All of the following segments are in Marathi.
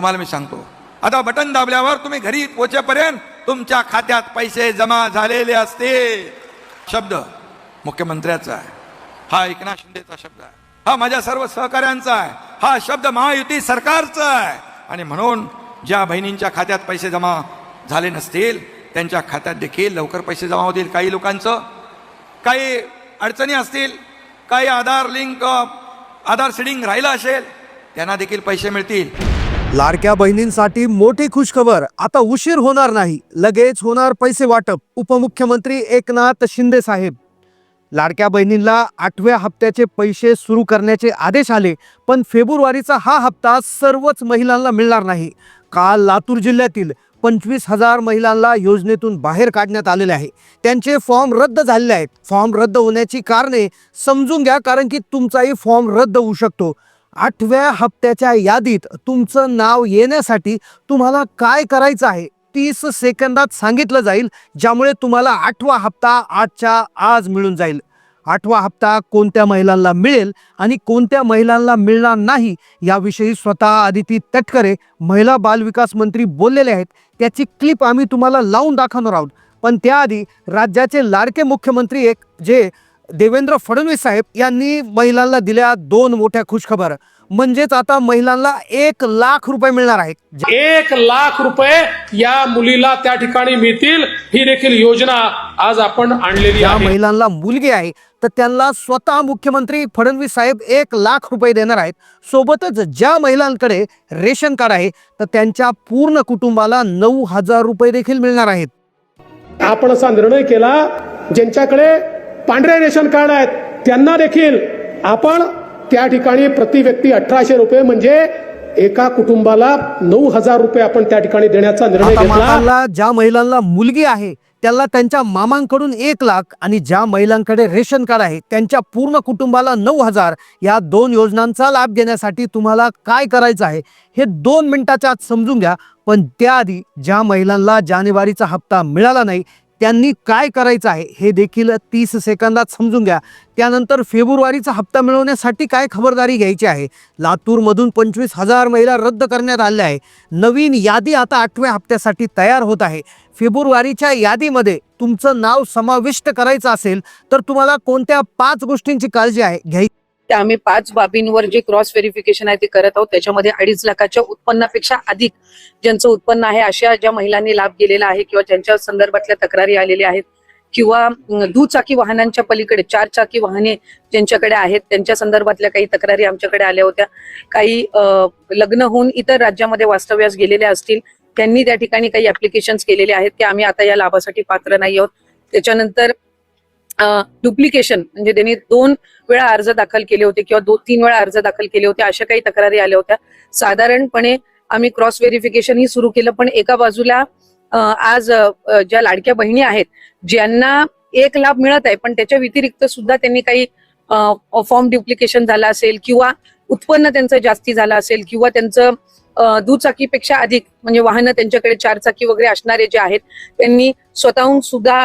तुम्हाला मी सांगतो. आता बटन दाबल्यावर तुम्ही घरी पोचेपर्यंत तुमच्या खात्यात पैसे जमा झालेले असते. शब्द मुख्यमंत्र्याचा आहे. हा एकनाथ शिंदेचा शब्द आहे. हा माझ्या सर्व सहकाऱ्यांचा आहे. हा शब्द महायुती सरकारचा आहे. आणि म्हणून ज्या बहिणींच्या खात्यात पैसे जमा झाले नसतील त्यांच्या खात्यात देखील लवकर पैसे जमा होतील काही लोकांचं. काही अडचणी असतील काही आधार लिंक आधार सिडिंग राहिलं असेल त्यांना देखील पैसे मिळतील. लाडक्या बहिणींसाठी मोठी खुशखबर. आता उशीर होणार नाही. लगेच होणार पैसे वाटप उपमुख्यमंत्री एकनाथ शिंदे साहेब. लाडक्या बहिणींना आठव्या हप्त्याचे पैसे सुरू करण्याचे आदेश आले पण फेब्रुवारीचा हा हप्ता सर्वच महिलांना मिळणार नाही. काल लातूर जिल्ह्यातील पंचवीस हजार महिलांना योजनेतून बाहेर काढण्यात आलेले आहे. त्यांचे फॉर्म रद्द झालेले आहेत. फॉर्म रद्द होण्याची कारणे समजून घ्या कारण की तुमचाही फॉर्म रद्द होऊ शकतो. आठव्या हप्त्याच्या यादीत तुमचं नाव येण्यासाठी तुम्हाला काय करायचं आहे? तीस सेकंदात सांगितलं जाईल ज्यामुळे तुम्हाला आठवा हप्ता आजच्या आज मिळून जाईल. आठवा हप्ता कोणत्या महिलांना मिळेल आणि कोणत्या महिलांना मिळणार नाही याविषयी स्वतः आदिती तटकरे महिला बालविकास मंत्री बोललेले आहेत. त्याची क्लिप आम्ही तुम्हाला लावून दाखवणार आहोत. पण त्याआधी राज्याचे लाडके मुख्यमंत्री एक जे देवेंद्र फडणवीस साहेब यांनी महिलांना दिल्या दोन मोठ्या खुशखबर. म्हणजेच आता महिलांना एक लाख रुपये मिळणार आहेत. एक लाख रुपये या मुलीला त्या ठिकाणी मिळतील ही देखील योजना आज आपण आणलेली आहे. महिलांना मुलगी आहे तर त्यांना स्वतः मुख्यमंत्री फडणवीस साहेब एक लाख रुपये देणार आहेत. सोबतच ज्या महिलांकडे रेशन कार्ड आहे तर त्यांच्या पूर्ण कुटुंबाला नऊ हजार रुपये देखील मिळणार आहेत. आपण असा निर्णय केला ज्यांच्याकडे पांढरे रेशन कार्ड आहेत त्यांना देखील आपण त्या ठिकाणी प्रति व्यक्ती अठराशे रुपये म्हणजे एका कुटुंबाला नऊ हजार रुपये आपण त्या ठिकाणी देण्याचा निर्णय घेतला. ज्या महिलांना मुलगी आहे त्याला त्यांच्या मामांकडून एक लाख आणि ज्या महिलांकडे रेशन कार्ड आहे त्यांच्या पूर्ण कुटुंबाला नऊ हजार या दोन योजनांचा लाभ घेण्यासाठी तुम्हाला काय करायचं आहे हे दोन मिनिटाच्या आत समजून घ्या. पण त्याआधी ज्या महिलांना जानेवारीचा हप्ता मिळाला नाही त्यांनी काय करायचं आहे हे देखील तीस सेकंदात समजून घ्या. त्यानंतर फेब्रुवारीचा हप्ता मिळवण्यासाठी काय खबरदारी घ्यायची आहे? लातूरमधून पंचवीस हजार महिला रद्द करण्यात आल्या आहे नवीन यादी आता आठव्या हप्त्यासाठी तयार होत आहे. फेब्रुवारीच्या यादीमध्ये तुमचं नाव समाविष्ट करायचं असेल तर तुम्हाला कोणत्या पाच गोष्टींची काळजी आहे? घ्यायची त्या आम्ही पाच बाबींवर जे क्रॉस व्हेरिफिकेशन आहे ते करत आहोत. त्याच्यामध्ये अडीच लाखाच्या उत्पन्नापेक्षा अधिक ज्यांचं उत्पन्न आहे अशा ज्या महिलांनी लाभ गेलेला आहे किंवा ज्यांच्या संदर्भातल्या तक्रारी आलेल्या आहेत किंवा दुचाकी वाहनांच्या पलीकडे चार चाकी वाहने ज्यांच्याकडे आहेत त्यांच्या संदर्भातल्या काही तक्रारी आमच्याकडे आल्या होत्या. काही लग्न होऊन इतर राज्यामध्ये वास्तव्यास गेलेल्या असतील त्यांनी त्या ठिकाणी काही ऍप्लिकेशन्स केलेले आहेत की आम्ही आता या लाभासाठी पात्र नाही आहोत. त्याच्यानंतर डुप्लिकेशन म्हणजे त्यांनी दोन वेळा अर्ज दाखल केले होते किंवा दोन तीन वेळा अर्ज दाखल केले होते अशा काही तक्रारी आल्या होत्या. साधारणपणे आम्ही क्रॉस व्हेरिफिकेशन ही सुरू केलं पण एका बाजूला आज ज्या लाडक्या बहिणी आहेत ज्यांना एक लाभ मिळत आहे पण त्याच्या व्यतिरिक्त सुद्धा त्यांनी काही फॉर्म ड्युप्लिकेशन झालं असेल किंवा उत्पन्न त्यांचं जास्ती झालं असेल किंवा त्यांचं दुचाकीपेक्षा अधिक म्हणजे वाहनं त्यांच्याकडे चारचाकी वगैरे असणारे जे आहेत त्यांनी स्वतःहून सुद्धा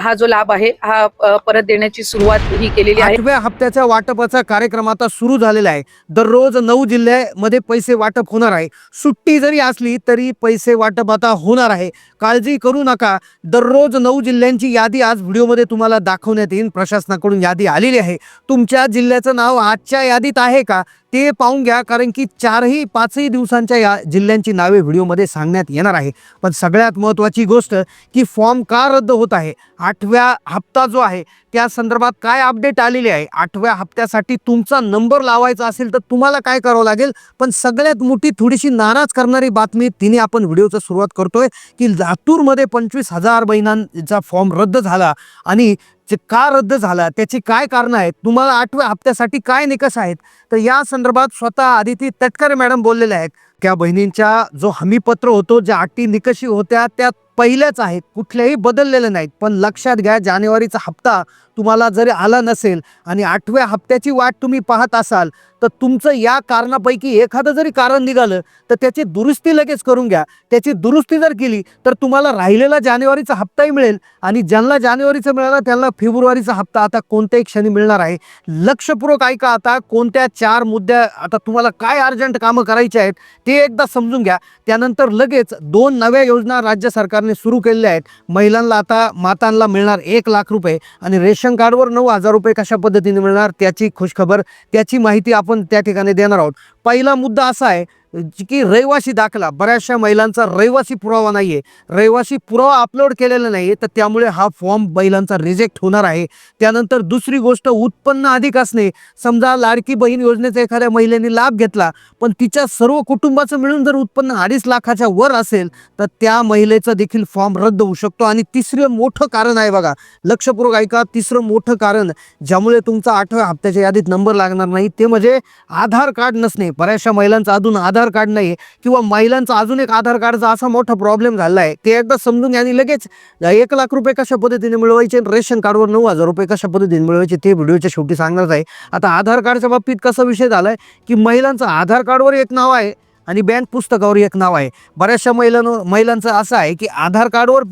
हा जो लाभ आहे हा परत देण्याची सुरुवात ही केलेली आहे. आठव्या हप्त्याच्या वाटपाचा कार्यक्रम आता सुरू झालेला आहे. दररोज नऊ जिल्ह्यामध्ये पैसे वाटप होणार आहे. सुट्टी जरी असली तरी पैसे वाटप आता होणार आहे. काळजी करू नका. दररोज नऊ जिल्ह्यांची यादी आज व्हिडिओमध्ये तुम्हाला दाखवण्यात येईल. प्रशासनाकडून यादी आलेली आहे. तुमच्या जिल्ह्याचं नाव आजच्या यादीत आहे का? ते पाहून घ्या. कारण की चारही पाचही दिवसांच्या या जिल्ह्यांची नावे व्हिडिओमध्ये सांगण्यात येणार आहे. पण सगळ्यात महत्त्वाची गोष्ट की फॉर्म का रद्द होत आहे? आठव्या हप्ता जो आहे त्या संदर्भात काय अपडेट आलेली आहे? आठव्या हप्त्यासाठी तुमचा नंबर लावायचा असेल तर तुम्हाला काय करावं लागेल? पण सगळ्यात मोठी थोडीशी नाराज करणारी बातमी तिने आपण व्हिडिओचं सुरुवात करतोय की लातूरमध्ये पंचवीस हजार बहिणांचा फॉर्म रद्द झाला आणि जे का रद्द झाला त्याची काय कारणं आहेत तुम्हाला आठव्या हप्त्यासाठी काय निकष आहेत? तर या संदर्भात स्वतः आदिती तटकरे मॅडम बोललेल्या आहेत. त्या बहिणींच्या जो हमीपत्र होतो ज्या अटी निकषी होत्या त्या पहिल्याच आहेत कुठल्याही बदललेल्या नाहीत. पण लक्षात घ्या जानेवारीचा हप्ता तुम्हाला जरी आला नसेल आणि आठव्या हप्त्याची वाट तुम्ही पाहत असाल तर तुमचं या कारणापैकी एखादं जरी कारण निघालं तर त्याची दुरुस्ती लगेच करून घ्या. त्याची दुरुस्ती जर केली तर तुम्हाला राहिलेला जानेवारीचा हप्ताही मिळेल आणि ज्यांना जानेवारीचा मिळाला त्यांना फेब्रुवारीचा हप्ता आता कोणत्याही क्षणी मिळणार आहे. लक्षपूर्वक ऐका आता कोणत्या चार मुद्द्या आता तुम्हाला काय अर्जंट कामं करायची आहेत ते एकदा समजून घ्या. त्यानंतर लगेच दोन नव्या योजना राज्य सरकारने सुरू केलेल्या आहेत. महिलांना आता मातांना मिळणार एक लाख रुपये आणि रेशन कार्डवर नऊ हजार रुपये कशा पद्धतीने मिळणार त्याची खुशखबर त्याची माहिती आपण त्या ठिकाणी देणार आहोत. पहिला मुद्दा असा आहे की रहिवासी दाखला बऱ्याचशा महिलांचा रहिवासी पुरावा नाही आहे रहिवासी पुरावा अपलोड केलेला नाही आहे तर त्यामुळे हा फॉर्म महिलांचा रिजेक्ट होणार आहे. त्यानंतर दुसरी गोष्ट उत्पन्न अधिक असणे. समजा लाडकी बहीण योजनेचा एखाद्या महिलेने लाभ घेतला पण तिच्या सर्व कुटुंबाचं मिळून जर उत्पन्न अडीच लाखाच्या वर असेल तर त्या महिलेचा देखील फॉर्म रद्द होऊ शकतो. आणि तिसरं मोठं कारण आहे बघा लक्षपूर्वक ऐका तिसरं मोठं कारण ज्यामुळे तुमचा आठव्या हप्त्याच्या यादीत नंबर लागणार नाही. ते म्हणजे आधार कार्ड नसणे. बऱ्याचशा महिलांचा अजून आधार आधार कार्ड नाही किंवा महिलांचा अजून एक आधार कार्डचा असा मोठा प्रॉब्लेम झाला आहे ते एकदा समजून घ्या आणि लगेच एक लाख रुपये कशा पद्धतीने मिळवायचे आणि रेशन कार्डवर नऊ हजार रुपये कशा पद्धतीने मिळवायचे ते व्हिडिओच्या शेवटी सांगणार आहे. आता आधार कार्डच्या बाबतीत कसा विषय झाला आहे की महिलांचं आधार कार्डवर एक नाव आहे आणि बँक पुस्तकावर एक नाव आहे. बऱ्याचशा महिलांवर महिलांचं असं आहे की आधार कार्डवर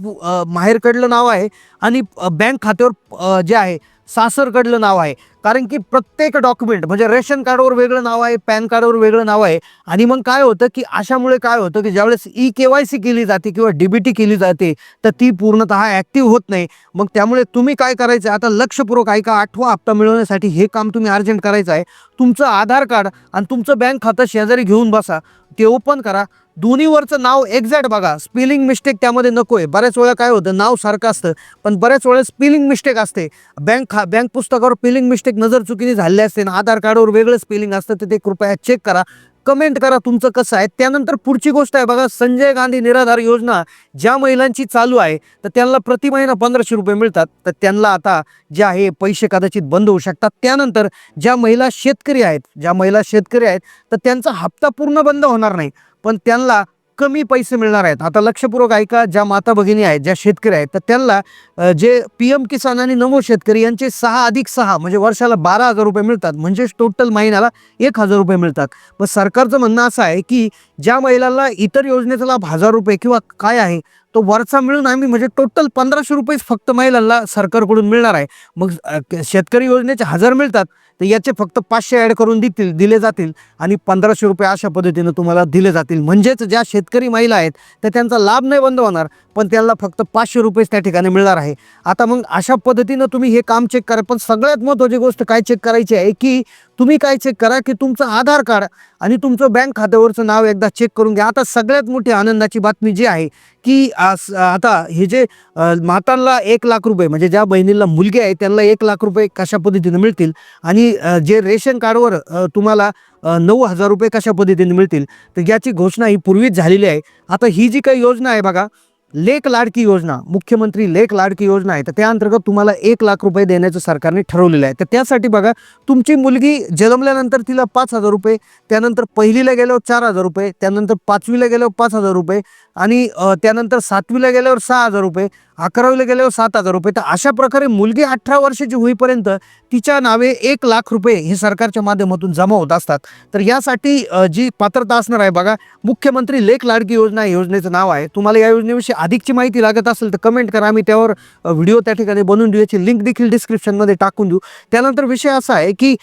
माहेरकडलं नाव आहे आणि बँक खात्यावर जे आहे सासरकडलं नाव आहे. कारण की प्रत्येक डॉक्युमेंट म्हणजे रेशन कार्डवर वेगळं नाव आहे पॅन कार्डवर वेगळं नाव आहे. आणि मग काय होतं की अशामुळे काय होतं की ज्यावेळेस ई के वाय सी केली जाते किंवा डीबीटी केली जाते तर ती पूर्णतः ॲक्टिव्ह होत नाही. मग त्यामुळे तुम्ही काय करायचं आता लक्षपूर्वक ऐका आठवा हप्ता मिळवण्यासाठी हे काम तुम्ही अर्जंट करायचं आहे. तुमचं आधार कार्ड आणि तुमचं बँक खातं शेजारी घेऊन बसा. ते ओपन करा. दोन्हीवरचं नाव एक्झॅक्ट बघा. स्पेलिंग मिस्टेक त्यामध्ये नको आहे बऱ्याच वेळा काय होतं नाव सारखं असतं पण बऱ्याच वेळेस स्पेलिंग मिस्टेक असते. बँक खा बँक पुस्तकावर स्पेलिंग मिस्टेक नजर चुकीने झालेली असते आणि आधार कार्डवर वेगळं स्पेलिंग असतं तर ते कृपया चेक करा. कमेंट करा तुमचं कसं आहे. त्यानंतर पुढची गोष्ट आहे बघा संजय गांधी निराधार योजना ज्या महिलांची चालू आहे तर त्यांना प्रति महिना पंधराशे रुपये मिळतात. तर त्यांना आता जे आहे पैसे कदाचित बंद होऊ शकतात. त्यानंतर ज्या महिला शेतकरी आहेत ज्या महिला शेतकरी आहेत तर त्यांचा हप्ता पूर्ण बंद होणार नाही. पण त्यांना कमी पैसे मिळणार आहेत. आता लक्षपूर्वक ऐका ज्या माता भगिनी आहेत ज्या शेतकरी आहेत तर त्यांना जे पी एम किसान आणि नमो शेतकरी यांचे सहा अधिक सहा म्हणजे वर्षाला बारा हजार रुपये मिळतात. म्हणजेच टोटल महिन्याला एक हजार रुपये मिळतात. पण सरकारचं म्हणणं असं आहे की ज्या महिलांना इतर योजनेचा लाभ हजार रुपये किंवा काय आहे तो वरचा मिळून आम्ही म्हणजे टोटल पंधराशे रुपयेच फक्त महिलांना सरकारकडून मिळणार आहे. मग शेतकरी योजनेचे हजार मिळतात तर याचे फक्त पाचशे ॲड करून देतील दिले जातील आणि पंधराशे रुपये अशा पद्धतीनं तुम्हाला दिले जातील. म्हणजेच ज्या शेतकरी महिला आहेत तर त्यांचा लाभ नाही बंद होणार पण त्यांना फक्त पाचशे रुपयेच त्या ठिकाणी मिळणार आहे. आता मग अशा पद्धतीनं तुम्ही हे काम चेक करा पण सगळ्यात महत्त्वाची गोष्ट काय चेक करायची आहे की तुम्ही काय चेक करा की तुमचं आधार कार्ड आणि तुमचं बँक खात्यावरचं नाव एकदा चेक करून घ्या. आता सगळ्यात मोठी आनंदाची बातमी जी आहे की आता हे जे मातांना एक लाख रुपये म्हणजे ज्या बहिणीला मुलगी आहे त्यांना एक लाख रुपये कशा पद्धतीने मिळतील? आणि जे रेशन कार्डवर तुम्हाला नऊ हजार रुपये कशा पद्धतीने मिळतील? तर याची घोषणा ही पूर्वीच झालेली आहे. आता ही जी काही योजना आहे बघा लेख लाडकी योजना मुख्यमंत्री लेख लाडकी योजना आहे. तर त्या अंतर्गत तुम्हाला एक लाख रुपये देण्याचं सरकारने ठरवलेलं आहे. तर त्यासाठी बघा तुमची मुलगी जन्मल्यानंतर तिला पाच हजार रुपये त्यानंतर पहिलीला गेल्यावर चार हजार रुपये त्यानंतर पाचवीला गेल्यावर पाच हजार रुपये आणि त्यानंतर सातवीला गेल्यावर सहा हजार रुपये. अकरावीला गेल्यावर सात हजार रुपये. तर अशा प्रकारे मुलगी अठरा वर्षाची होईपर्यंत तिच्या नावे एक लाख रुपये हे सरकारच्या माध्यमातून जमा होत असतात. तर यासाठी जी पात्रता असणार आहे बघा मुख्यमंत्री लेख लाडकी योजना या योजनेचं नाव आहे. तुम्हाला या योजनेविषयी अधिकची माहिती लागत असेल तर कमेंट करा. आम्ही त्यावर व्हिडिओ त्या ठिकाणी बनवून देऊ. याची लिंक देखील डिस्क्रिप्शनमध्ये टाकून देऊ. त्यानंतर विषय असा आहे की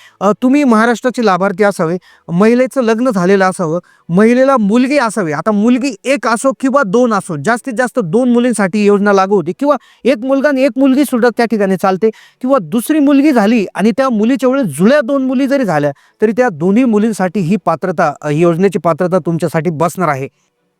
तुम्ही महाराष्ट्राचे लाभार्थी असावे महिलेचं लग्न झालेलं असावं महिलेला मुलगी असावी. आता मुलगी एक असो किंवा दोन असो जास्तीत जास्त दोन मुलींसाठी योजना लागू होती. किंवा एक मुलगा आणि एक मुलगी सुद्धा त्या ठिकाणी चालते. किंवा दुसरी मुलगी झाली आणि त्या मुलीच्या वेळेस जुळ्या दोन मुली जरी झाल्या तरी त्या दोन्ही मुलींसाठी ही पात्रता ही योजनेची पात्रता तुमच्यासाठी बसणार आहे.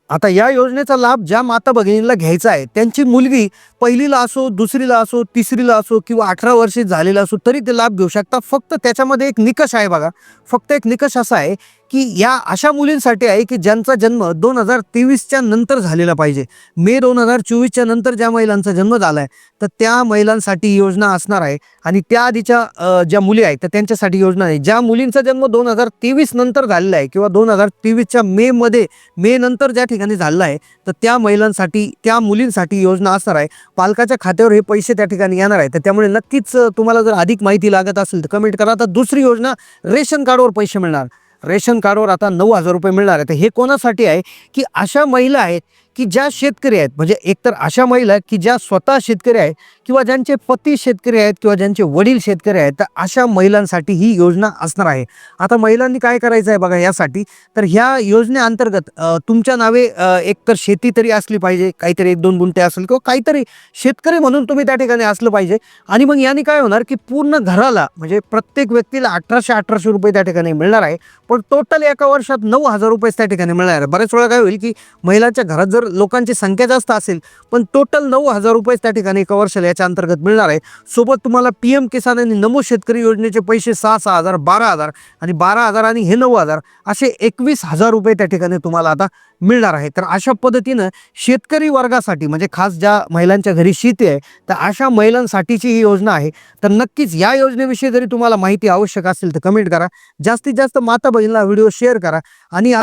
आता या योजनेचा लाभ ज्या माता भगिनींना घ्यायचा आहे त्यांची मुलगी पहिलीला असो दुसरीला असो तिसरीला असो किंवा अठरा वर्षे झालेला असो तरी ते लाभ घेऊ शकता. फक्त त्याच्यामध्ये एक निकष आहे बघा. फक्त एक निकष असा आहे की या अशा मुलींसाठी आहे की ज्यांचा जन्म दोन हजार तेवीसच्या नंतर झालेला पाहिजे. मे दोन हजार चोवीसच्या नंतर ज्या महिलांचा जन्म झाला आहे तर त्या महिलांसाठी योजना असणार आहे. आणि त्या आधीच्या ज्या मुली आहेत तर त्यांच्यासाठी योजना आहे. ज्या मुलींचा जन्म दोन हजार तेवीस नंतर झालेला आहे किंवा दोन हजार तेवीसच्या मे मध्ये मे नंतर ज्या ठिकाणी झालेला आहे तर त्या महिलांसाठी त्या मुलींसाठी योजना असणार आहे. पालकाच्या खात्यावर हे पैसे त्या ठिकाणी येणार आहे तर त्यामुळे नक्कीच तुम्हाला जर अधिक माहिती लागत असेल तर कमेंट करा. तर दुसरी योजना रेशन कार्डवर पैसे मिळणार. रेशन कार्डवर आता नऊ हजार रुपये मिळणार आहे. तर हे कोणासाठी आहे? की अशा महिला आहेत की ज्या शेतकरी आहेत म्हणजे एकतर अशा महिला की ज्या स्वतः शेतकरी आहेत किंवा ज्यांचे पती शेतकरी आहेत किंवा ज्यांचे वडील शेतकरी आहेत तर अशा महिलांसाठी ही योजना असणार आहे. आता महिलांनी काय करायचं आहे बघा यासाठी तर ह्या योजनेअंतर्गत तुमच्या नावे एक तर शेती तरी असली पाहिजे काहीतरी एक दोन गुंठे असेल किंवा काहीतरी शेतकरी म्हणून तुम्ही त्या ठिकाणी असलं पाहिजे. आणि मग याने काय होणार की पूर्ण घराला म्हणजे प्रत्येक व्यक्तीला अठराशे अठराशे रुपये त्या ठिकाणी मिळणार आहे. पण टोटल एका वर्षात नऊ हजार रुपये त्या ठिकाणी मिळणार आहे. बऱ्याच वेळा काय होईल की महिलांच्या घरात जर लोकांची संख्या जास्त असेल पण टोटल नऊ हजार रुपये त्या ठिकाणी एका वर्षाला याच्या अंतर्गत मिळणार आहे. सोबत तुम्हाला पी एम किसान आणि नमो शेतकरी योजनेचे पैसे सहा सहा हजार बारा हजार आणि बारा हजार आणि हे नऊ हजार असे एकवीस हजार रुपये त्या ठिकाणी तुम्हाला आता मिळणार आहे. तर अशा पद्धतीनं शेतकरी वर्गासाठी म्हणजे खास ज्या महिलांच्या घरी शेती आहे तर अशा महिलांसाठीची ही योजना आहे. तर नक्कीच या योजनेविषयी जरी तुम्हाला माहिती आवश्यक असेल तर कमेंट करा. जास्तीत जास्त माता बहिणीला व्हिडिओ शेअर करा आणि